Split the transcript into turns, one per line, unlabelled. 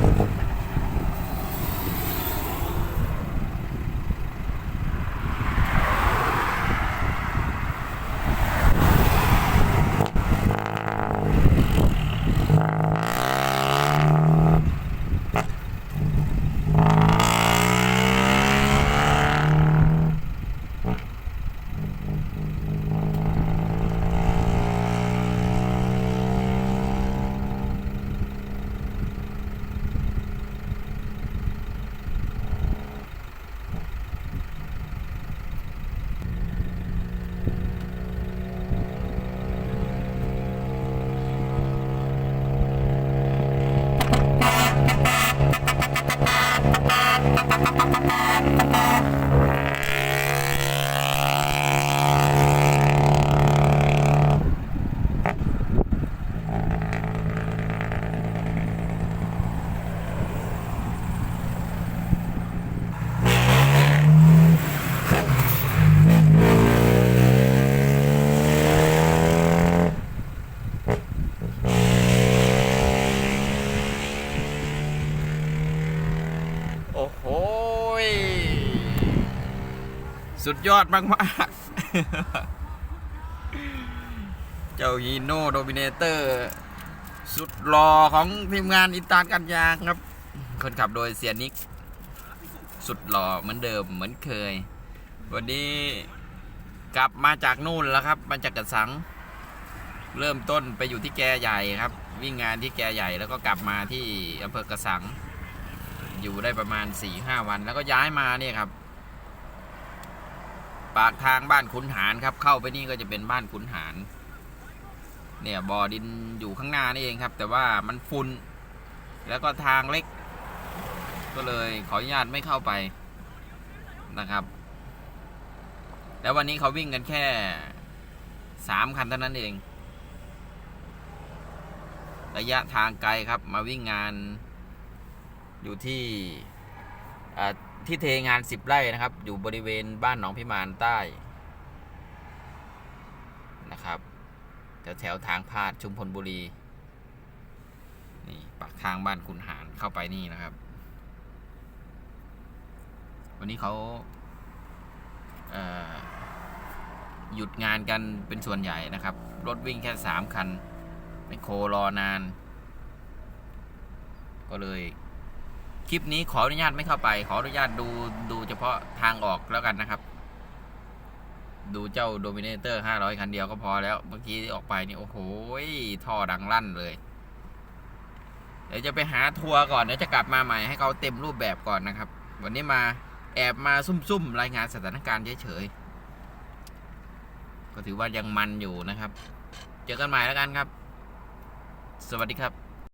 Thank you. Música สุดยอดมากๆ เจ้าฮีโน่โดมิเนเตอร์ สุดหล่อของทีมงานอินตากันยางครับ คนขับโดยเสียนิก สุดหล่อเหมือนเดิมเหมือนเคย วันนี้กลับมาจากนู่นแล้วครับ มาจากกระสัง เริ่มต้นไปอยู่ที่แกใหญ่ครับ วิ่งงานที่แกใหญ่แล้วก็กลับมาที่อำเภอกระสัง อยู่ได้ประมาณ4ี่ห้าวันแล้วก็ย้ายมาเนี่ยครับ ปากทางบ้านขุนหารครับ เข้าไปนี่ก็จะเป็นบ้านขุนหาร เนี่ยบ่อดินอยู่ข้างหน้านี่เองครับ แต่ว่ามันฟุนแล้วก็ทางเล็ก ก็เลยขออนุญาตไม่เข้าไปนะครับ แล้ววันนี้เขาวิ่งกันแค่สามคันเท่านั้นเอง ระยะทางไกลครับมาวิ่งงานอยู่ที่ ที่เทงานสิบไร่นะครับ อยู่บริเวณบ้านหนองพิมานใต้นะครับแถวแถวๆทางพาดชุมพลบุรี นี่ปากทางบ้านคุณหารเข้าไปนี่นะครับ วันนี้เขาเหยุดงานกันเป็นส่วนใหญ่นะครับ รถวิ่งแค่สามคันไมโครรอนาน ก็เลย คลิปนี้ขออนุญาตไม่เข้าไป ขออนุญาตดูดูเฉพาะทางออกแล้วกันนะครับ ดูเจ้าโดมิเนเตอร์500คันเดียวก็พอแล้ว เมื่อกี้ออกไปนี่โอ้โหท่อดังลั่นเลย เดี๋ยวจะไปหาทัวร์ก่อนเดี๋ยวจะกลับมาใหม่ให้เขาเต็มรูปแบบก่อนนะครับ วันนี้มาแอบมาซุ่มๆรายงานสถานการณ์เฉยๆก็ถือว่ายังมันอยู่นะครับ เจอกันใหม่แล้วกันครับ สวัสดีครับ